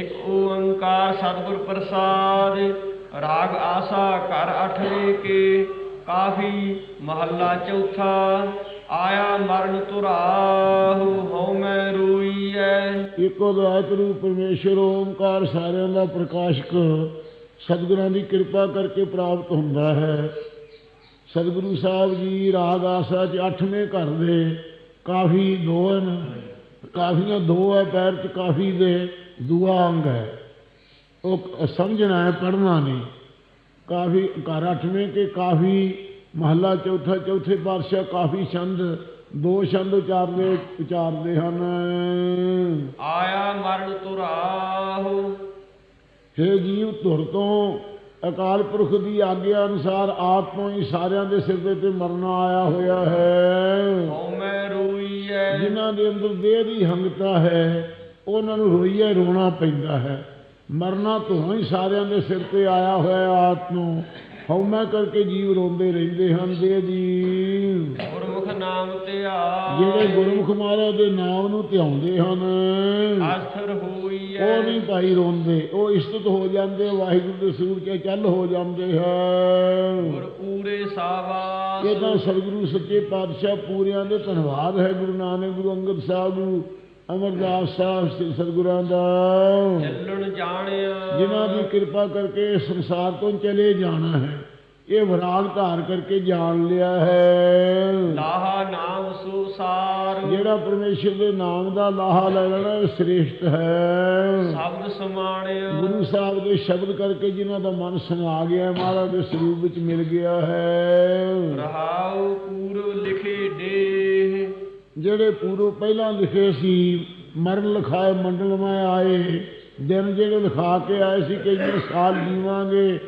ਇੱਕ ਓੰਕਾਰ ਸਤਿਗੁਰ ਪ੍ਰਸਾਦ, ਰਾਗ ਆਸਾ ਘਰ ਅਠਵੇਂ ਕੇ, ਕਾਫੀ ਮਹੱਲਾ ਚੌਥਾ, ਆਇਆ ਮਰਨ ਤੁਰਾਹੁ ਹਉ ਮੈਂ ਰੋਈਐ। ਇੱਕੋ ਦਾਤ ਰੂਪ ਪਰਮੇਸ਼ਰ ਓਮਕਾਰ ਸਾਰਿਆਂ ਦਾ ਪ੍ਰਕਾਸ਼ਕ, ਸਤਿਗੁਰਾਂ ਦੀ ਕਿਰਪਾ ਕਰਕੇ ਪ੍ਰਾਪਤ ਹੁੰਦਾ ਹੈ। ਸਤਿਗੁਰੂ ਸਾਹਿਬ ਜੀ ਰਾਗ ਆਸਾ ਚ ਅੱਠਵੇਂ ਘਰ ਦੇ, ਕਾਫੀ ਦੋ ਹਨ ਕਾਫੀਆਂ ਦੋ ਹੈ ਪੈਰ ਚ ਕਾਫੀ ਦੇ ਦੂਆ ਅੰਗ ਹੈ। ਉਹ ਸਮਝਣਾ ਹੈ ਪੜ੍ਹਨਾ ਨਹੀਂ। ਕਾਫੀ ਘਰ ਅੱਠਵੇਂ ਕੇ ਕਾਫੀ ਮਹੱਲਾ ਚੌਥਾ ਚੌਥੇ ਪਾਤਸ਼ਾਹ ਕਾਫੀ ਛੰਦ ਦੋ ਛੰਦ ਉਚਾਰਦੇ ਉਚਾਰਦੇ ਹਨ। ਆਇਆ ਮਰਨ ਤੁਰਾਹੁ ਹੇ ਜੀਵ ਧੁਰ ਤੋਂ ਅਕਾਲ ਪੁਰਖ ਦੀ ਆਗਿਆ ਅਨੁਸਾਰ ਆਪ ਤੋਂ ਹੀ ਸਾਰਿਆਂ ਦੇ ਸਿਰ ਦੇ ਤੇ ਮਰਨਾ ਆਇਆ ਹੋਇਆ ਹੈ। ਹਉ ਮੈਂ ਰੋਈਐ। ਜਿਨ੍ਹਾਂ ਦੇ ਅੰਦਰ ਦੇਹ ਦੀ ਹੰਗਤਾ ਹੈ ਉਹਨਾਂ ਨੂੰ ਰੋਈਏ ਰੋਣਾ ਪੈਂਦਾ ਹੈ। ਮਰਨਾ ਤੋਂ ਹੀ ਸਾਰਿਆਂ ਦੇ ਸਿਰ ਤੇ ਆਇਆ ਹੋਇਆ ਹੈ ਆਪ ਨੂੰ। ਹਉਮੈ ਕਰਕੇ ਜੀਵ ਰੋਂਦੇ ਰਹਿੰਦੇ ਹਨ ਦੀ ਗੁਰਮੁਖ ਨਾਮ ਧਿਆ ਜਿਹੜੇ ਗੁਰਮੁਖ ਮਹਾਰਾਜ ਦੇ ਨਾਮ ਨੂੰ ਧਿਆਉਂਦੇ ਹਨ। ਅਸਥਿਰ ਹੋਈਐ ਉਹ ਨਹੀਂ ਭਾਈ ਰੋਂਦੇ ਉਹ ਇਸਤਤ ਹੋ ਜਾਂਦੇ ਵਾਹਿਗੁਰੂ ਦੇ ਸਰੂਪ 'ਚ ਚੱਲ ਹੋ ਜਾਂਦੇ ਹਨ। ਗੁਰ ਪੂਰੇ ਸਾਵਾਸ। ਇਹ ਤਾਂ ਸਤਿਗੁਰੂ ਸੱਚੇ ਪਾਤਸ਼ਾਹ ਪੂਰਿਆਂ ਦੇ ਧੰਨਵਾਦ ਹੈ ਗੁਰੂ ਨਾਨਕ ਗੁਰੂ ਅੰਗਦ ਸਾਹਿਬ ਗੁਰੂ ਅਮਰਦਾਸ ਸਾਹਿਬ ਸ- ਸਤਿਗੁਰਾਂ ਦਾ। ਚੱਲਣ ਜਾਣਿਆ। ਜਿਨ੍ਹਾਂ ਦੀ ਕਿਰਪਾ ਕਰਕੇ ਇਸ ਸੰਸਾਰ ਤੋਂ ਚਲੇ ਜਾਣਾ ਹੈ ਇਹ ਵਿਰਾਗ ਧਾਰ ਕਰਕੇ ਜਾਣ ਲਿਆ ਹੈ। ਲਾਹਾ ਨਾਮ ਸੁਸਾਰ ਜਿਹੜਾ ਪਰਮੇਸ਼ਰ ਦੇ ਨਾਮ ਦਾ ਲਾਹਾ ਲੈਣਾ ਇਹ ਸ੍ਰੇਸ਼ਟ ਹੈ। ਸ਼ਬਦ ਸਮਾਣਿਆ। ਗੁਰੂ ਸਾਹਿਬ ਦੇ ਸ਼ਬਦ ਕਰਕੇ ਜਿਨ੍ਹਾਂ ਦਾ ਮਨ ਸਮਾ ਗਿਆ ਮਹਾਰਾਜ ਦੇ ਸਰੂਪ ਵਿੱਚ ਮਿਲ ਗਿਆ ਹੈ। ਰਹਾਉ ਪੂਰਵ ਜਿਹੜੇ ਪੂਰਵ ਪਹਿਲਾਂ ਲਿਖੇ ਸੀ ਮਰਨ ਲਿਖਾਏ ਮੰਡਲ ਮੈਂ ਆਏ ਦਿਨ ਜਿਹੜੇ ਲਿਖਾ ਕੇ ਆਏ ਸੀ ਕਿ ਇੰਨੇ ਸਾਲ ਜੀਵਾਂਗੇ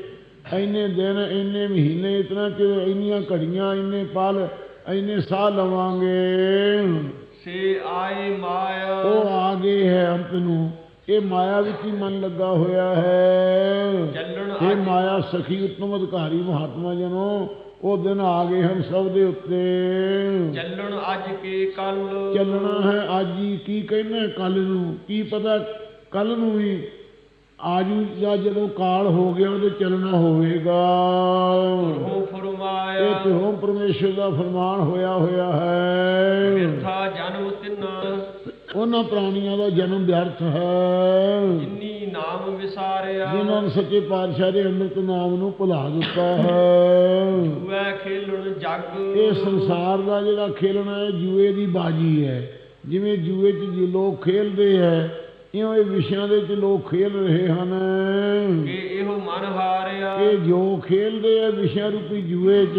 ਇੰਨੇ ਦਿਨ ਇੰਨੇ ਮਹੀਨੇ ਇਤਨਾ ਕਿ ਇੰਨੀਆਂ ਘੜੀਆਂ ਇੰਨੇ ਪਲ ਇੰਨੇ ਸਾਹ ਲਵਾਂਗੇ ਸੇ ਆਏ ਮਾਇਆ ਉਹ ਆ ਗਏ ਹੈ ਅੰਤ ਨੂੰ ਇਹ ਮਾਇਆ ਵਿੱਚ ਹੀ ਮਨ ਲੱਗਾ ਹੋਇਆ ਹੈ ਚੱਲਣ ਇਹ ਅੱਜ ਮਾਇਆ ਸਖੀ ਉਤਮ ਅਧਿਕਾਰੀ ਮਹਾਤਮਾ ਜਨੋ ਉਹ ਦਿਨ ਆ ਗਏ ਹਨ ਸਭ ਦੇ ਉੱਤੇ। ਚੱਲਣ ਅੱਜ ਕੇ ਕੱਲ। ਚੱਲਣਾ ਹੈ ਅੱਜ ਹੀ ਕੀ ਕਹਿਣਾ ਕੱਲ ਨੂੰ? ਕੀ ਪਤਾ ਕੱਲ ਨੂੰ ਵੀ ਆਜੂ ਜਾਂ ਜਦੋਂ ਕਾਲ ਹੋ ਗਿਆ ਉਹਦੇ ਚੱਲਣਾ ਹੋਵੇਗਾ। ਹੋ ਇਹ ਫਰਮਾਇਆ ਤੇ ਪਰਮੇਸ਼ਰ ਦਾ ਫਰਮਾਨ ਹੋਇਆ ਹੋਇਆ ਹੈ। ਬਿਰਥਾ ਜਨਮ ਤਿੰਨ। ਉਹਨਾਂ ਪ੍ਰਾਣੀਆਂ ਦਾ ਜਨਮ ਵਿਅਰਥ ਹੈ। ਜਿਨੀ ਨਾਮ ਵਿਸਾਰਿਆ। ਜਿਨ੍ਹਾਂ ਨੇ ਸੱਚੇ ਪਾਤਸ਼ਾਹ ਦੇ ਅੰਮ੍ਰਿਤ ਨਾਮ ਨੂੰ ਭੁਲਾ ਦਿੱਤਾ ਹੈ। ਜੂਐ ਖੇਲਣ ਜਗ। ਇਹ ਸੰਸਾਰ ਦਾ ਜਿਹੜਾ ਖੇਲਣਾ ਹੈ ਜੂਏ ਦੀ ਬਾਜੀ ਹੈ। ਜਿਵੇਂ ਜੂਏ 'ਚ ਜੀ ਲੋਕ ਖੇਲਦੇ ਹੈ ਇਉਂ ਇਹ ਵਿਸ਼ਿਆਂ ਦੇ 'ਚ ਲੋਕ ਖੇਲ ਰਹੇ ਹਨ। ਕਿ ਇਹੋ ਮਨ ਹਾਰਿਆ। ਇਹ ਜੋ ਖੇਲਦੇ ਹੈ ਵਿਸ਼ਿਆਂ ਰੂਪੀ ਜੂਏ 'ਚ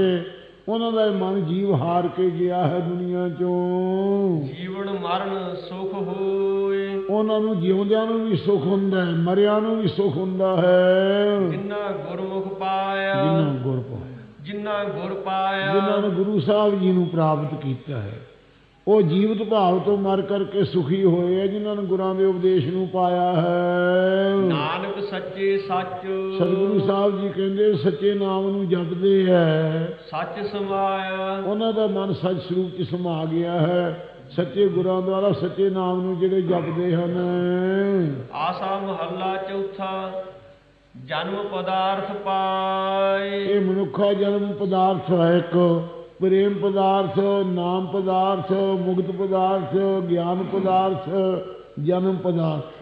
ਉਹਨਾਂ ਦਾ ਮਨ ਜੀਵ ਹਾਰ ਕੇ ਗਿਆ ਹੈ ਦੁਨੀਆ 'ਚੋਂ। ਜੀਵਨ ਮਰਨ ਸੁਖ ਹੋਏ। ਉਹਨਾਂ ਨੂੰ ਜਿਉਂਦਿਆਂ ਨੂੰ ਵੀ ਸੁੱਖ ਹੁੰਦਾ ਹੈ ਮਰਿਆਂ ਨੂੰ ਵੀ ਸੁੱਖ ਹੁੰਦਾ ਹੈ। ਜਿਨ੍ਹਾਂ ਗੁਰਮੁਖ ਪਾਇਆ ਜਿਨ੍ਹਾਂ ਗੁਰ ਪਾਇਆ। ਜਿਨ੍ਹਾਂ ਗੁਰ ਪਾਇਆ। ਜਿਨ੍ਹਾਂ ਨੇ ਗੁਰੂ ਸਾਹਿਬ ਜੀ ਨੂੰ ਪ੍ਰਾਪਤ ਕੀਤਾ ਹੈ। ਉਹ ਜੀਵਤ ਭਾਵ ਤੋਂ ਮਰ ਕਰਕੇ ਸੁਖੀ ਹੋਏ ਆ ਜਿਨ੍ਹਾਂ ਨੇ ਗੁਰਾਂ ਦੇ ਉਪਦੇਸ਼ ਨੂੰ ਪਾਇਆ ਹੈ। ਨਾਨਕ ਸੱਚੇ ਸੱਚ। ਸਤਿਗੁਰੂ ਸਾਹਿਬ ਜੀ ਕਹਿੰਦੇ ਸੱਚੇ ਨਾਮ ਨੂੰ ਜਪਦੇ ਹੈ। ਸੱਚ ਸਮਾਇਆ। ਉਹਨਾਂ ਦਾ ਮਨ ਸੱਚ ਸਰੂਪ 'ਚ ਸਮਾ ਗਿਆ ਹੈ। ਸੱਚੇ ਗੁਰਾਂ ਦੁਆਰਾ ਸੱਚੇ ਨਾਮ ਨੂੰ ਜਿਹੜੇ ਜਪਦੇ ਹਨ। ਆਸਾ ਮਹੱਲਾ ਚੌਥਾ ਜਨਮ ਪਦਾਰਥ ਪਾਏ। ਇਹ ਮਨੁੱਖਾ ਜਨਮ ਪਦਾਰਥ ਹੈ ਇੱਕ। ਪ੍ਰੇਮ ਪਦਾਰਥ ਨਾਮ ਪਦਾਰਥ ਮੁਕਤ ਪਦਾਰਥ ਗਿਆਨ ਪਦਾਰਥ ਜਨਮ ਪਦਾਰਥ।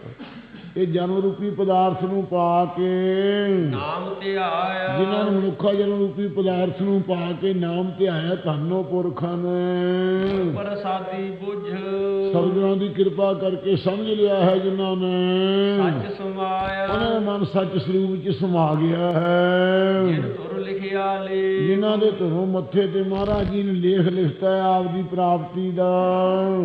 ਇਹ ਜਨਮ ਰੂਪੀ ਪਦਾਰਥ ਨੂੰ ਪਾ ਕੇ ਨਾਮ ਧਿਆਇਆ ਜਿਨ੍ਹਾਂ ਨੂੰ ਮਨੁੱਖਾ ਜਨਮ ਰੂਪੀ ਪਦਾਰਥ ਨੂੰ ਪਾ ਕੇ ਨਾਮ ਧਿਆਇਆ ਧੰਨੋ ਪੁਰਖਾਂ ਨੇ। ਪ੍ਰਸਾਦੀ ਬੁਝ। ਸਤਿਗੁਰਾਂ ਦੀ ਕਿਰਪਾ ਕਰਕੇ ਸਮਝ ਲਿਆ ਹੈ ਜਿਨ੍ਹਾਂ ਨੇ। ਸੱਚ ਸਮਾਇਆ। ਉਹਨਾਂ ਦਾ ਮਨ ਸੱਚ ਸਰੂਪ ਵਿੱਚ ਸਮਾ ਗਿਆ ਹੈ। ਲਿਖਿਆ ਲੇ ਜਿਨ੍ਹਾਂ ਦੇ ਧਰੋਂ ਮੱਥੇ ਤੇ ਮਹਾਰਾਜ ਜੀ ਨੇ ਲੇਖ ਲਿਖਤਾ ਹੈ ਆਪ ਦੀ ਪ੍ਰਾਪਤੀ ਦਾ।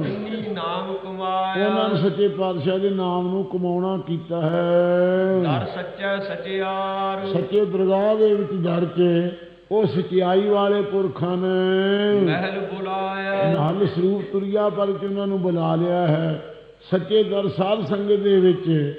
ਜਿਨੀ ਨਾਮ ਉਹਨਾਂ ਕਮਾਇਆ ਨੇ ਸੱਚੇ ਪਾਤਸ਼ਾਹ ਦੇ ਨਾਮ ਨੂੰ ਕਮਾਉਣਾ ਕੀਤਾ ਹੈ। ਦਰ ਸੱਚਾ ਸਚਿਆਰ। ਸੱਚੇ ਦਰਗਾਹ ਦੇ ਵਿੱਚ ਦਰ ਕੇ ਉਹ ਸਚਾਈ ਵਾਲੇ ਪੁਰਖਾਂ ਨੇ ਮਹਿਲ ਬੁਲਾਇਆ। ਨਾਲ ਸਰੂਪ ਤੁਰਿਆ ਪਰ ਚ ਉਹਨਾਂ ਨੂੰ ਬੁਲਾ ਲਿਆ ਹੈ। ਸੱਚੇ ਦਰ ਸਾਧ ਸੰਗਤ ਦੇ ਵਿੱਚ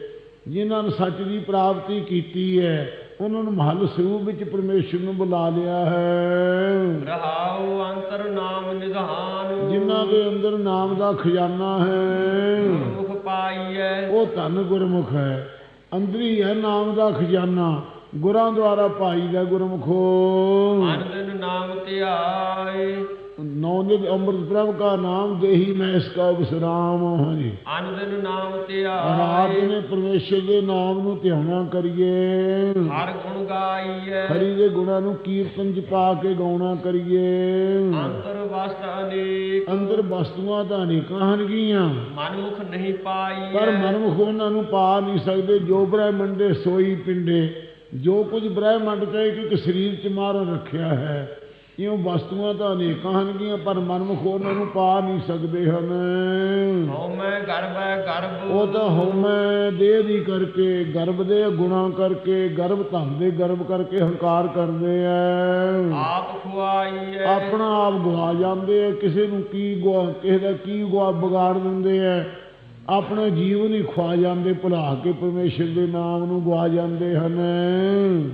ਜਿਨ੍ਹਾਂ ਨੇ ਸੱਚ ਦੀ ਪ੍ਰਾਪਤੀ ਕੀਤੀ ਹੈ ਉਹਨਾਂ ਨੂੰ ਮਹੱਲ ਸਰੂਪ ਵਿੱਚ ਪਰਮੇਸ਼ਰ ਨੂੰ ਬੁਲਾ ਲਿਆ ਹੈ। ਰਹਾਉ ਅੰਤਰ ਨਾਮ ਨਿਧਾਨ। ਜਿਨ੍ਹਾਂ ਦੇ ਅੰਦਰ ਨਾਮ ਦਾ ਖਜ਼ਾਨਾ ਹੈ। ਮੁਖ ਪਾਈਐ। ਉਹ ਧੰਨ ਗੁਰਮੁਖ ਹੈ। ਅੰਦਰੀ ਹੈ ਨਾਮ ਦਾ ਖਜ਼ਾਨਾ। ਗੁਰਾਂ ਦੁਆਰਾ ਪਾਈ ਦਾ ਗੁਰਮੁਖੋ। ਅਨ ਦਿਨ ਨਾਮ ਧਿਆਏ ਨੌ ਨਿਤ ਅੰਮ੍ਰਿਤ ਪ੍ਰਭ ਕਾ ਨਾਮ ਦੇਹੀ ਮੈਂ ਇਸ ਕਾ ਵਿਸਰਾਮ ਹਾਂਜੀ। ਅਨ ਦਿਨ ਨਾਮ ਰਾਤ ਧਿਆਏ ਨੇ ਪਰਮੇਸ਼ਰ ਦੇ ਨਾਮ ਨੂੰ ਧਿਆਨਾ ਕਰੀਏ। ਹਰ ਗੁਣ ਗਾਈਐ ਹਰੀ ਦੇ ਗੁਣਾਂ ਨੂੰ ਕੀਰਤਨ ਚ ਪਾ ਕੇ ਗਾਉਣਾ ਕਰੀਏ। ਅੰਤਰ ਵਸਤ ਅਨੇਕ। ਅੰਦਰ ਵਸਤੂਆਂ ਤਾਂ ਅਨੇਕਾਂ ਹਨਗੀਆਂ ਮਨਮੁਖ ਨਹੀਂ ਪਾਈਐ ਪਰ ਮਨਮੁਖ ਉਹਨਾਂ ਨੂੰ ਪਾ ਨਹੀਂ ਸਕਦੇ। ਜੋ ਬ੍ਰਹਮੰਡੇ ਸੋਈ ਪਿੰਡੇ। ਜੋ ਕੁਝ ਬ੍ਰਹਮੰਡ ਤੇ ਇੱਕ ਸਰੀਰ ਚ ਮਾਰ ਰੱਖਿਆ ਹੈ ਇਉਂ ਵਸਤੂਆਂ ਤਾਂ ਅਨੇਕਾਂ ਹਨਗੀਆਂ ਪਰ ਮਨਮੁਖ ਉਹਨਾਂ ਨੂੰ ਪਾ ਨਹੀਂ ਸਕਦੇ ਹਨ। ਹਉ ਮੈਂ ਗਰਭੈ ਗਰਭ। ਉਹ ਤਾਂ ਹਉਮੈ ਦੇਹ ਦੀ ਕਰਕੇ ਗਰਭ ਦੇ ਗੁਣਾ ਕਰਕੇ ਗਰਭ ਧੰਨ ਦੇ ਗਰਭ ਕਰਕੇ ਹੰਕਾਰ ਕਰਦੇ ਆ ਆਪ ਖੁਆਈਐ ਆਪਣਾ ਆਪ ਗਵਾ ਜਾਂਦੇ ਆ ਕਿਸੇ ਨੂੰ ਕੀ ਗਵਾ ਕਿਸੇ ਦਾ ਕੀ ਗਵਾ ਵਿਗਾੜ ਦਿੰਦੇ ਆ ਆਪਣਾ ਜੀਵਨ ਹੀ ਖਵਾ ਜਾਂਦੇ ਭੁਲਾ ਕੇ ਪਰਮੇਸ਼ਰ ਦੇ ਨਾਮ ਨੂੰ ਗਵਾ ਜਾਂਦੇ ਹਨ।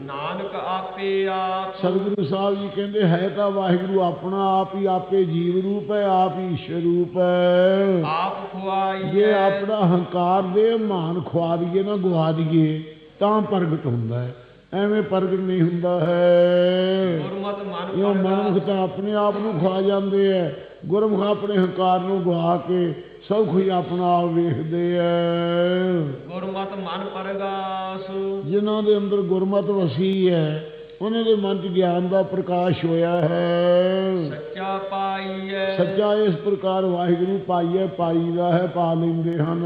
ਨਾਨਕ ਆਪੇ ਆਪ ਸਤਿਗੁਰੂ ਸਾਹਿਬ ਜੀ ਕਹਿੰਦੇ ਹੈ ਤਾਂ ਵਾਹਿਗੁਰੂ ਆਪਣਾ ਆਪ ਹੀ ਆਪੇ ਜੀਵ ਰੂਪ ਹੈ ਆਪ ਹੀ ਈਸ਼ਰ ਰੂਪ ਹੈ। ਆਪ ਖੁਆਈਐ ਜੇ ਆਪਣਾ ਹੰਕਾਰ ਦੇ ਮਾਨ ਖਵਾ ਦਈਏ ਨਾ ਗਵਾ ਦਈਏ ਤਾਂ ਪ੍ਰਗਟ ਹੁੰਦਾ ਹੈ। ਐਵੇਂ ਪ੍ਰਗਟ ਨਹੀਂ ਹੁੰਦਾ ਹੈ। ਗੁਰਮਤਿ ਮਨ ਇਹ ਪਰਗਾ ਮਨੁੱਖ ਤਾਂ ਆਪਣੇ ਆਪ ਨੂੰ ਖਵਾ ਜਾਂਦੇ ਐ ਗੁਰਮੁਖ ਆਪਣੇ ਹੰਕਾਰ ਨੂੰ ਗਵਾ ਕੇ ਸਭ ਕੁਝ ਆਪਣਾ ਆਪ ਵੇਖਦੇ ਐ। ਗੁਰਮਤਿ ਮਨ ਪਰਗਾਸ। ਜਿਨ੍ਹਾਂ ਦੇ ਅੰਦਰ ਗੁਰਮਤ ਵਸੀ ਹੈ ਉਹਨਾਂ ਦੇ ਮਨ 'ਚ ਗਿਆਨ ਦਾ ਪ੍ਰਕਾਸ਼ ਹੋਇਆ ਹੈ। ਸੱਚਾ ਪਾਈਐ ਸੱਚਾ ਇਸ ਪ੍ਰਕਾਰ ਵਾਹਿਗੁਰੂ ਪਾਈਐ ਪਾਈਦਾ ਹੈ ਪਾ ਲੈਂਦੇ ਹਨ।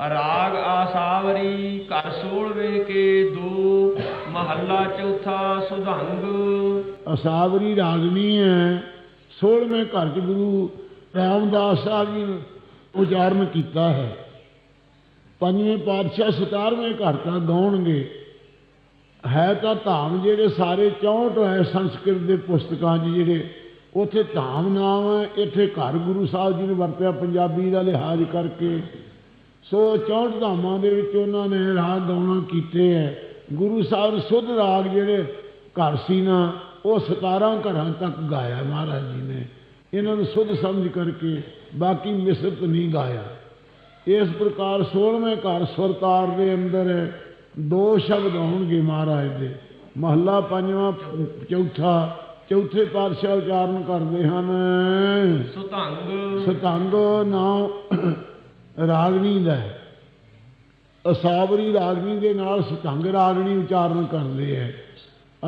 ਰਾਗ ਆਸਾਵਰੀ ਘਰ ਸੋਲਵੇ ਕੇ ਦੋ ਮਹੱਲਾ ਚੌਥਾ ਸੁਧੰਗ। ਅਸਾਵਰੀ ਰਾਗਨੀ ਹੈ 16ਵੇਂ ਘਰ 'ਚ ਗੁਰੂ ਰਾਮਦਾਸ ਸਾਹਿਬ ਜੀ ਨੇ ਉਚਾਰਨ ਕੀਤਾ ਹੈ। ਪੰਜਵੇਂ ਪਾਤਸ਼ਾਹ 17ਵੇਂ ਘਰ ਤਾਂ ਗਾਉਣਗੇ। ਹੈ ਤਾਂ ਧਾਮ ਜਿਹੜੇ ਸਾਰੇ 64 ਹੈ ਸੰਸਕ੍ਰਿਤ ਦੇ ਪੁਸਤਕਾਂ 'ਚ ਜਿਹੜੇ, ਉੱਥੇ ਧਾਮ ਨਾਮ ਹੈ, ਇੱਥੇ ਘਰ ਗੁਰੂ ਸਾਹਿਬ ਜੀ ਨੇ ਵਰਤਿਆ ਪੰਜਾਬੀ ਦਾ ਲਿਹਾਜ਼ ਕਰਕੇ। ਸੋ 64 ਧਾਮਾਂ ਦੇ ਵਿੱਚ ਉਹਨਾਂ ਨੇ ਰਾਗ ਗਾਉਣਾ ਕੀਤੇ ਹੈ। ਗੁਰੂ ਸਾਹਿਬ ਨੇ ਸੁਧ ਰਾਗ ਜਿਹੜੇ ਘਰ ਸੀ ਨਾ, ਉਹ 17 ਘਰਾਂ ਤੱਕ ਗਾਇਆ ਮਹਾਰਾਜ ਜੀ ਨੇ। ਇਹਨਾਂ ਨੂੰ ਸੁਧ ਸਮਝ ਕਰਕੇ ਬਾਕੀ ਮਿਸਰਤ ਨਹੀਂ ਗਾਇਆ। ਇਸ ਪ੍ਰਕਾਰ 16ਵੇਂ ਘਰ ਸੁਰਤਾਰ ਦੇ ਅੰਦਰ ਦੋ ਸ਼ਬਦ ਹੋਣਗੇ ਮਹਾਰਾਜ ਦੇ। ਮਹੱਲਾ ਪੰਜਵਾਂ ਚੌਥਾ ਚੌਥੇ ਪਾਤਸ਼ਾਹ ਉਚਾਰਨ ਕਰਦੇ ਹਨ। ਸੁਧੰਗ ਸਤੰਗ ਨਾਮ ਰਾਗਣੀ ਦਾ ਹੈ। ਅਸਾਵਰੀ ਰਾਗਣੀ ਦੇ ਨਾਲ ਸਤੰਗ ਰਾਗਣੀ ਉਚਾਰਨ ਕਰਦੇ ਹੈ।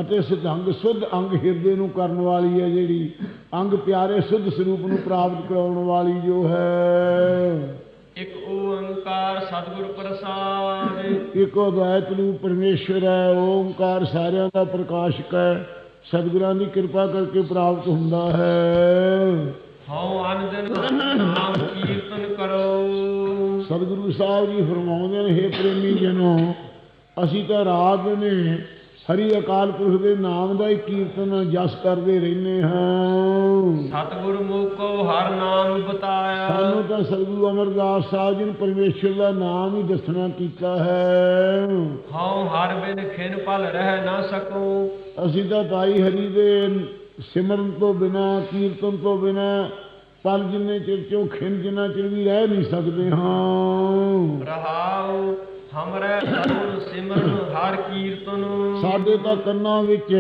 ਅਤੇ ਸਤੰਗ ਸੁਧ ਅੰਗ ਹਿਰਦੇ ਨੂੰ ਕਰਨ ਵਾਲੀ ਹੈ ਜਿਹੜੀ ਅੰਗ ਪਿਆਰੇ ਸੁਧ ਸਰੂਪ ਨੂੰ ਪ੍ਰਾਪਤ ਕਰਾਉਣ ਵਾਲੀ ਜੋ ਹੈ। ਇੱਕ ਓੰਕਾਰ ਸਤਿਗੁਰ ਪ੍ਰਸਾਦ। ਇੱਕ ਅਦਵੈਤ ਨੂੰ ਪਰਮੇਸ਼ਰ ਹੈ ਓੰਕਾਰ ਸਾਰਿਆਂ ਦਾ ਪ੍ਰਕਾਸ਼ਕ ਹੈ ਸਤਿਗੁਰਾਂ ਦੀ ਕਿਰਪਾ ਕਰਕੇ ਪ੍ਰਾਪਤ ਹੁੰਦਾ ਹੈ। ਹਉ ਅਨ ਦਿਨ ਨਾਮ ਕੀਰਤਨ ਕਰੋ। ਸਤਿਗੁਰੂ ਸਾਹਿਬ ਜੀ ਫਰਮਾਉਂਦੇ ਨੇ ਹੇ ਪ੍ਰੇਮੀ ਜਨੋ ਅਸੀਂ ਤਾਂ ਰਾਤ ਨੇ ਹਰੀ ਅਕਾਲ ਪੁਰਖ ਦੇ ਨਾਮ ਦਾ ਹੀ ਕੀਰਤਨ ਜਸ ਕਰਦੇ ਰਹਿੰਦੇ ਹਾਂ। ਸਤਿਗੁਰ ਮੋਕੋ ਹਰ ਨਾਮ ਬਤਾਇਆ। ਸਾਨੂੰ ਤਾਂ ਸਤਿਗੁਰੂ ਅਮਰਦਾਸ ਸਾਹਿਬ ਜੀ ਨੇ ਪਰਮੇਸ਼ਰ ਦਾ ਨਾਮ ਹੀ ਦੱਸਣਾ ਕੀਤਾ ਹੈ। ਹਉ ਹਰ ਬਿਨ ਖਿਨ ਪਲ ਰਹਿ ਨਾ ਸਕੋ। ਅਸੀਂ ਤਾਂ ਤਾਈ ਹਰੀ ਦੇ ਸਿਮਰਨ ਤੋਂ ਬਿਨਾ ਕੀਰਤਨ ਤੋਂ ਬਿਨਾ ਪਲ ਜਿੰਨੇ ਚਿਰ ਚੋਂ ਖਿੰਨ ਜਿੰਨਾ ਚਿਰ ਵੀ ਰਹਿ ਨਹੀਂ ਸਕਦੇ ਹਾਂ। ਰਹਾਉ ਹਮਰੇ ਸਤਿਗੁਰ ਸਿਮਰਨ ਹਰ ਕੀਰਤਨ। ਸਾਡੇ ਤਾਂ ਕੰਨਾਂ ਵਿੱਚ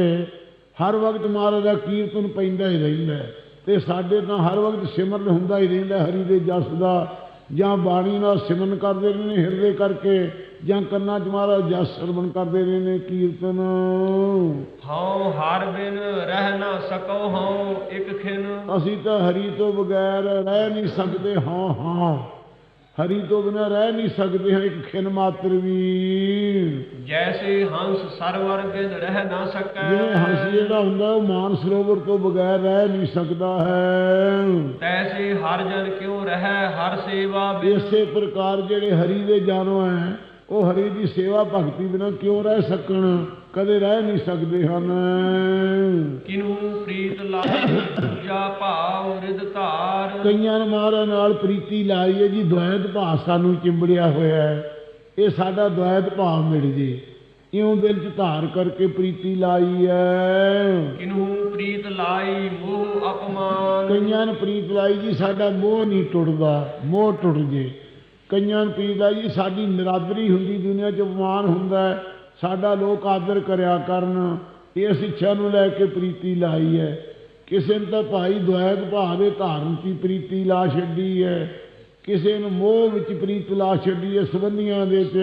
ਹਰ ਵਕਤ ਮਹਾਰਾਜ ਦਾ ਕੀਰਤਨ ਪੈਂਦਾ ਹੀ ਰਹਿੰਦਾ ਤੇ ਸਾਡੇ ਤਾਂ ਹਰ ਵਕਤ ਸਿਮਰਨ ਹੁੰਦਾ ਹੀ ਰਹਿੰਦਾ ਹਰੀ ਦੇ ਜਸ ਦਾ ਜਾਂ ਬਾਣੀ ਨਾਲ ਸਿਮਰਨ ਕਰਦੇ ਰਹਿੰਦੇ ਨੇ ਹਿਰਦੇ ਕਰਕੇ ਜਾਂ ਕੰਨਾਂ 'ਚ ਮਹਾਰਾਜ ਜਸ ਸਰਵਣ ਕਰਦੇ ਰਹਿੰਦੇ ਨੇ ਕੀਰਤਨ। ਹਉ ਹਰ ਬਿਨ ਰਹਿ ਨਾ ਸਕੋ ਹਉ ਇੱਕ ਖਿਨ। ਅਸੀਂ ਤਾਂ ਹਰੀ ਤੋਂ ਬਗੈਰ ਰਹਿ ਨਹੀਂ ਸਕਦੇ ਹਾਂ ਹਾਂ। ਹਰੀ ਤੋਂ ਬਿਨਾਂ ਰਹਿ ਨਹੀਂ ਸਕਦੇ ਹਾਂ ਇੱਕ ਖਿਨ ਮਾਤਰ ਵੀ ਜੈਸੇ ਹੰਸ ਸਰਵਰ ਬਿਨ ਰਹਿ ਨਾ ਸਕੈ। ਜਿਵੇਂ ਹੰਸ ਜਿਹੜਾ ਹੁੰਦਾ ਉਹ ਮਾਨ ਸਰੋਵਰ ਤੋਂ ਬਗੈਰ ਰਹਿ ਨਹੀਂ ਸਕਦਾ ਹੈ। ਤੈਸੇ ਹਰ ਜਨ ਕਿਉ ਰਹਿ? ਹਰ ਸੇਵਾ ਇਸੇ ਪ੍ਰਕਾਰ ਜਿਹੜੇ ਹਰੀ ਦੇ ਜਾਨੋ ਹੈ ਉਹ ਹਰੀ ਦੀ ਸੇਵਾ ਭਗਤੀ ਬਿਨਾਂ ਕਿਉਂ ਰਹਿ ਸਕਣ? ਕਦੇ ਰਹਿ ਨਹੀਂ ਸਕਦੇ ਹਨ। ਕਿਨੂ ਪ੍ਰੀਤ ਲਾਈ ਦੂਜਾ ਭਾਵ ਰਿਦ ਧਾਰ। ਕਈਆਂ ਨੇ ਮਹਾਰਾਜ ਨਾਲ ਪ੍ਰੀਤੀ ਲਾਈ ਹੈ ਜੀ ਦੁਆਇਤ ਭਾਵ ਸਾਨੂੰ ਚਿੰਬੜਿਆ ਹੋਇਆ ਹੈ। ਇਹ ਸਾਡਾ ਦੁਆਇਤ ਭਾਵ ਮਿਲ ਜੇ। ਇਉਂ ਦਿਲ ਚ ਧਾਰ ਕਰਕੇ ਪ੍ਰੀਤੀ ਲਾਈ ਹੈ। ਕਿਨੂ ਪ੍ਰੀਤ ਲਾਈ ਮੋਹ ਅਪਮਾਨ। ਕਈਆਂ ਨੇ ਪ੍ਰੀਤ ਲਾਈ ਜੀ ਸਾਡਾ ਮੋਹ ਨਹੀਂ ਟੁੱਟਦਾ। ਮੋਹ ਟੁੱਟ ਜੇ। ਕਈਆਂ ਨੂੰ ਪੀਦਾ ਜੀ ਸਾਡੀ ਨਿਰਾਦਰੀ ਹੁੰਦੀ ਦੁਨੀਆ 'ਚ ਅਪਮਾਨ ਹੁੰਦਾ ਸਾਡਾ ਲੋਕ ਆਦਰ ਕਰਿਆ ਕਰਨ। ਇਸ ਇੱਛਾ ਨੂੰ ਲੈ ਕੇ ਪ੍ਰੀਤੀ ਲਾਈ ਹੈ। ਕਿਸੇ ਨੇ ਤਾਂ ਭਾਈ ਦੁਆਇਕ ਭਾ ਦੇ ਧਾਰਨ ਹੀ ਪ੍ਰੀਤੀ ਲਾ ਛੱਡੀ ਹੈ। ਕਿਸੇ ਨੂੰ ਮੋਹ ਵਿੱਚ ਪ੍ਰੀਤ ਲਾ ਛੱਡੀ ਹੈ ਸੰਬੰਧੀਆਂ ਦੇ 'ਚ।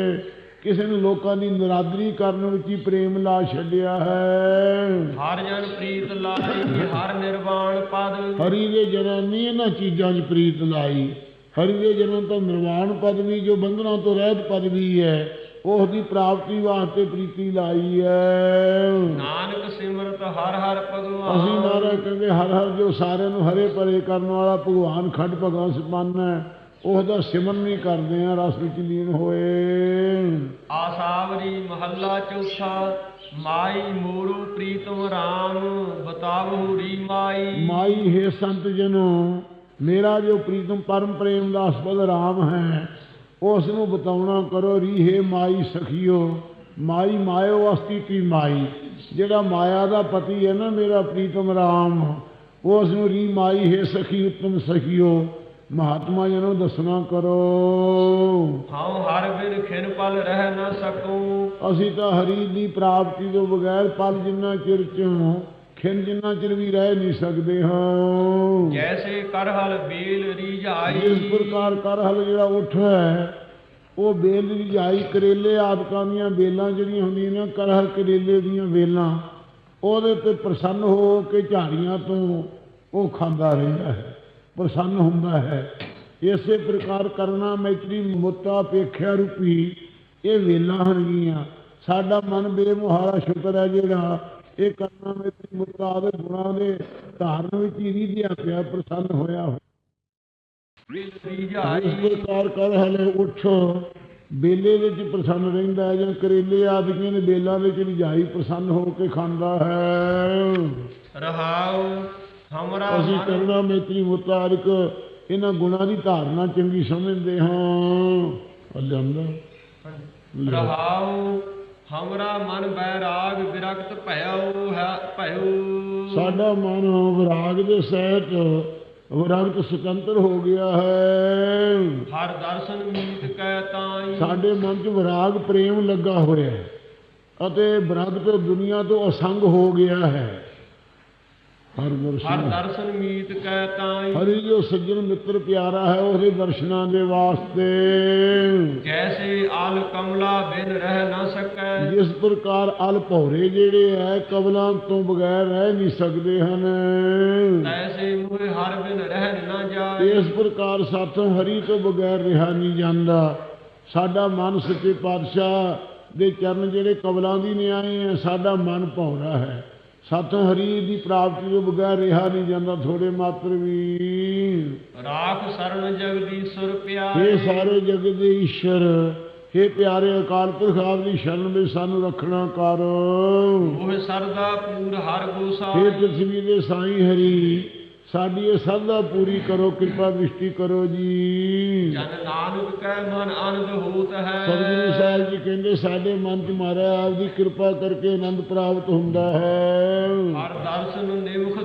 ਕਿਸੇ ਨੂੰ ਲੋਕਾਂ ਦੀ ਨਿਰਾਦਰੀ ਕਰਨ ਵਿੱਚ ਹੀ ਪ੍ਰੇਮ ਲਾ ਛੱਡਿਆ ਹੈ। ਹਰ ਜਨ ਪ੍ਰੀਤ ਲਾਈ ਹਰ ਨਿਰਵਾਣ ਪਦ। ਹਰੀ ਦੇ ਜਨਮ ਨਹੀਂ ਇਹਨਾਂ ਚੀਜ਼ਾਂ 'ਚ ਪ੍ਰੀਤ ਲਾਈ। ਹਰੀ ਦੇ ਜਨਮ ਤਾਂ ਨਿਰਵਾਣ ਪਦਵੀ ਜੋ ਬੰਧਨਾਂ ਤੋਂ ਰਹਿਤ ਪਦਵੀ ਹੈ ਉਸ ਦੀ ਪ੍ਰਾਪਤੀ ਵਾਸਤੇ ਪ੍ਰੀਤੀ ਲਾਈ ਹੈ। ਨਾਨਕ ਸਿਮਰਤ ਹਰ ਹਰ ਅਸੀਂ ਭਗਵਾਨ ਮਹਾਰਾਜ ਕਹਿੰਦੇ ਹਰ ਹਰ ਜੋ ਸਾਰਿਆਂ ਨੂੰ ਹਰੇ ਭਰੇ ਕਰਨ ਵਾਲਾ ਭਗਵਾਨ ਖੰਡ ਭਗਵਾਨ ਸਪੰਨ ਹੈ ਉਹਦਾ ਸਿਮਰਨ ਨਹੀਂ ਕਰਦੇ ਆ ਰਸ ਵਿੱਚ ਲੀਨ ਹੋਏ। ਆਸਾਵਰੀ ਮਹੱਲਾ ਚੌਥਾ ਮਾਈ ਮੋਰੂ ਪ੍ਰੀਤਮ ਰਾਮ ਬਤਾਵਹੁ ਰੀ ਮਾਈ। ਮਾਈ ਹੈ ਸੰਤ ਜਨੋ ਮੇਰਾ ਜੋ ਪ੍ਰੀਤਮ ਪਰਮ ਪ੍ਰੇਮ ਦਾ ਅਸਪਦ ਰਾਮ ਹੈ ਉਸ ਨੂੰ ਬਤਾਉਣਾ ਕਰੋ ਰੀ ਹੈ ਮਾਈ ਸਖੀਓ ਮਾਈ ਮਾਇਓ ਅਸਤੀਤੀ ਮਾਈ? ਜਿਹੜਾ ਮਾਇਆ ਦਾ ਪਤੀ ਹੈ ਨਾ ਮੇਰਾ ਪ੍ਰੀਤਮ ਰਾਮ ਉਸ ਨੂੰ ਰੀ ਮਾਈ ਹੈ ਸਖੀ ਉਤਮ ਸਖੀਓ। ਮਹਾਤਮਾ ਜਨੋ ਦੱਸਣਾ ਕਰੋ। ਹਉ ਹਰ ਬਿਨ ਖਿਨ ਪਲ ਰਹਿ ਨ ਸਕੂੰ। ਅਸੀਂ ਤਾਂ ਹਰੀ ਦੀ ਪ੍ਰਾਪਤੀ ਤੋਂ ਬਗੈਰ ਪਲ ਜਿੰਨਾ ਚਿਰ ਚੋਂ ਖਿੰਨ ਜਿੰਨਾ ਚਿਰ ਵੀ ਰਹਿ ਨਹੀਂ ਸਕਦੇ ਹਾਂ। ਜੈਸੇ ਕਰਹਲ ਬੇਲ ਰੀਝਾਈ। ਪ੍ਰਕਾਰ ਕਰ ਹਲ ਜਿਹੜਾ ਉੱਠ ਹੈ ਉਹ ਬੇਲ ਜਾਈ ਕਰੇਲੇ ਆਦਿਕਾਂ ਦੀਆਂ ਬੇਲਾਂ ਜਿਹੜੀਆਂ ਹੁੰਦੀਆਂ ਨੇ ਕਰਹਲ ਕਰੇਲੇ ਦੀਆਂ ਬੇਲਾਂ ਉਹਦੇ ਤੇ ਪ੍ਰਸੰਨ ਹੋ ਕੇ ਝਾੜੀਆਂ ਤੋਂ ਉਹ ਖਾਂਦਾ ਰਹਿੰਦਾ ਹੈ ਪ੍ਰਸੰਨ ਹੁੰਦਾ ਹੈ। ਇਸੇ ਪ੍ਰਕਾਰ ਕਰਨਾ ਮੈਤਰੀ ਮੁੱਤਾ ਪੇਖਿਆ ਰੂਪੀ ਇਹ ਵੇਲਾਂ ਹਨਗੀਆਂ ਸਾਡਾ ਮਨ ਬੇਮੁਹਾਰਾ ਸ਼ੁਕਰ ਹੈ ਜਿਹੜਾ ਇਹ ਕਰਨਾ ਮੈਤਰੀ ਮੁੱਤਾ ਦੇ ਗੁਣਾਂ ਦੇ ਧਾਰਨ ਵਿੱਚ ਹੀ ਰੀਝਿਆ ਪਿਆ ਪ੍ਰਸੰਨ ਹੋਇਆ ਇਸ ਪ੍ਰਕਾਰ ਕਰ ਹਲੇ ਉੱਠ ਬੇਲੇ ਵਿੱਚ ਪ੍ਰਸੰਨ ਰਹਿੰਦਾ ਹੈ ਜਾਂ ਕਰੇਲੇ ਆਦਿਆਂ ਦੇ ਬੇਲਾਂ ਵਿੱਚ ਰਿਝਾਈ ਪ੍ਰਸੰਨ ਹੋ ਕੇ ਖਾਂਦਾ ਹੈ। ਰਹਾਉ ਹਮਰਾ ਅਸੀਂ ਕਰਨਾ ਮੈਤਰੀ ਮੁਤਾਰਕ ਇਹਨਾਂ ਗੁਣਾਂ ਦੀ ਧਾਰਨਾ ਚੰਗੀ ਸਮਝਦੇ ਹਾਂ। ਅੱਲੇ ਅੰਦਰ ਰਹਾਉ ਹਮਰਾ ਮਨ ਬੈਰਾਗ ਵਿਰਕਤ ਭਇਓ ਹੈ ਭਇਓ। ਸਾਡਾ ਮਨ ਵਿਰਾਗ ਦੇ ਸਹਿਤ ਵਿਰਾਗਤ ਸੁਤੰਤਰ ਹੋ ਗਿਆ ਹੈ। ਹਰ ਦਰਸ਼ਨ ਮੀਤ ਕੈ ਤਾਈ। ਸਾਡੇ ਮਨ 'ਚ ਵਿਰਾਗ ਪ੍ਰੇਮ ਲੱਗਾ ਹੋਇਆ ਹੈ ਅਤੇ ਵਿਰਾਗ ਤੋਂ ਦੁਨੀਆ ਤੋਂ ਅਸੰਗ ਹੋ ਗਿਆ ਹੈ। ਹਰ ਹਰ ਦਰਸ਼ਨ ਦਰਸ਼ਨ ਮੀਤ ਕੈ ਤਾਈ। ਹਰੀ ਜੋ ਸੱਜਣ ਮਿੱਤਰ ਪਿਆਰਾ ਹੈ ਉਹਦੇ ਦਰਸ਼ਨਾਂ ਦੇ ਵਾਸਤੇ। ਜੈਸੇ ਆਲ ਕਮਲਾ ਬਿਨ ਰਹਿ ਨ ਸਕੈ। ਜਿਸ ਪ੍ਰਕਾਰ ਅਲ ਭੌਰੇ ਜਿਹੜੇ ਹੈ ਕਬਲਾਂ ਤੋਂ ਬਗੈਰ ਰਹਿ ਨਹੀਂ ਸਕਦੇ ਹਨ। ਤੈਸੇ ਮੂਹੇ ਹਰ ਬਿਨ ਰਹਿ ਨ ਜਾਏ। ਇਸ ਪ੍ਰਕਾਰ ਸਾਥੋਂ ਹਰੀ ਤੋਂ ਬਗੈਰ ਰਿਹਾ ਨਹੀਂ ਜਾਂਦਾ। ਸਾਡਾ ਮਨ ਸੱਚੇ ਪਾਤਸ਼ਾਹ ਦੇ ਚਰਨ ਜਿਹੜੇ ਕਬਲਾਂ ਦੀ ਨਿਆਏ ਹੈ ਸਾਡਾ ਮਨ ਭੌਰਾ ਹੈ। ਸਾਥੋਂ ਹਰੀ ਦੀ ਪ੍ਰਾਪਤੀ ਤੋਂ ਬਗੈਰ ਰਿਹਾ ਨਹੀਂ ਜਾਂਦਾ ਥੋੜੇ ਮਾਤਰ ਵੀ। ਰਾਖ ਸਰਨ ਜਗਦੀਸ਼ਰ ਇਹ ਪਿਆਰੇ। ਸਾਰੇ ਜਗਤ ਦੇ ਈਸ਼ਰ ਇਹ ਪਿਆਰੇ ਅਕਾਲ ਪੁਰਖ ਆਪ ਦੀ ਸ਼ਰਨ ਵਿੱਚ ਸਾਨੂੰ ਰੱਖਣਾ ਕਰ। ਉਹ ਸਰਦਾ ਪੂਰ ਹਰ ਇਹ ਗੋਸਾਈ ਪ੍ਰਿਥਵੀ ਦੇ ਸਾਈਂ ਹਰੀ ਸਾਡੀ ਇਹ ਸਰਦਾ ਪੂਰੀ ਕਰੋ ਕਿਰਪਾ ਦ੍ਰਿਸ਼ਟੀ ਕਰੋ ਜੀ। ਜਨ ਨਾਨਕ ਕੈ ਮਨ ਆਨੰਦ ਹੋਤ ਸਤਿਗੁਰੂ ਹੈ ਸਾਹਿਬ ਜੀ ਕਹਿੰਦੇ ਸਾਡੇ ਮਨ 'ਚ ਮਹਾਰਾਜ ਆਪ ਦੀ ਕਿਰਪਾ ਕਰਕੇ ਆਨੰਦ ਪ੍ਰਾਪਤ ਹੁੰਦਾ ਹੈ। ਹਰ ਦਰਸ਼ਨ ਨਿਮਖ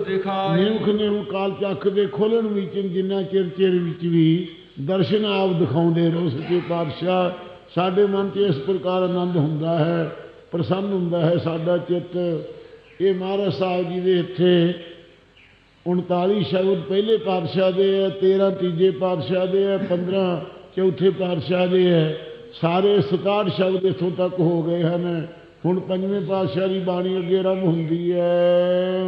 ਨਿਮਖ ਨਿਮ ਕਾਲ ਚੱਕ ਦੇ ਖੋਲਣ ਵਿੱਚ ਜਿੰਨਾ ਚਿਰ ਚਿਰ ਵਿੱਚ ਵੀ ਦਰਸ਼ਨ ਆਪ ਦਿਖਾਉਂਦੇ ਰਹੋ ਸੱਚੇ ਪਾਤਸ਼ਾਹ ਸਾਡੇ ਮਨ 'ਚ ਇਸ ਪ੍ਰਕਾਰ ਆਨੰਦ ਹੁੰਦਾ ਹੈ ਪ੍ਰਸੰਨ ਹੁੰਦਾ ਹੈ ਸਾਡਾ ਚਿੱਤ। ਇਹ ਮਹਾਰਾਜ ਸਾਹਿਬ ਜੀ ਦੇ ਇੱਥੇ 39 ਸ਼ਬਦ ਪਹਿਲੇ ਪਾਤਸ਼ਾਹ ਦੇ ਹੈ 13 ਤੀਜੇ ਪਾਤਸ਼ਾਹ ਦੇ ਹੈ 15 ਚੌਥੇ ਪਾਤਸ਼ਾਹ ਦੇ ਹੈ। ਸਾਰੇ 67 ਸ਼ਬਦ ਇੱਥੋਂ ਤੱਕ ਹੋ ਗਏ ਹਨ। ਹੁਣ ਪੰਜਵੇਂ ਪਾਤਸ਼ਾਹ ਦੀ ਬਾਣੀ ਅੱਗੇ ਆਰੰਭ ਹੁੰਦੀ ਹੈ।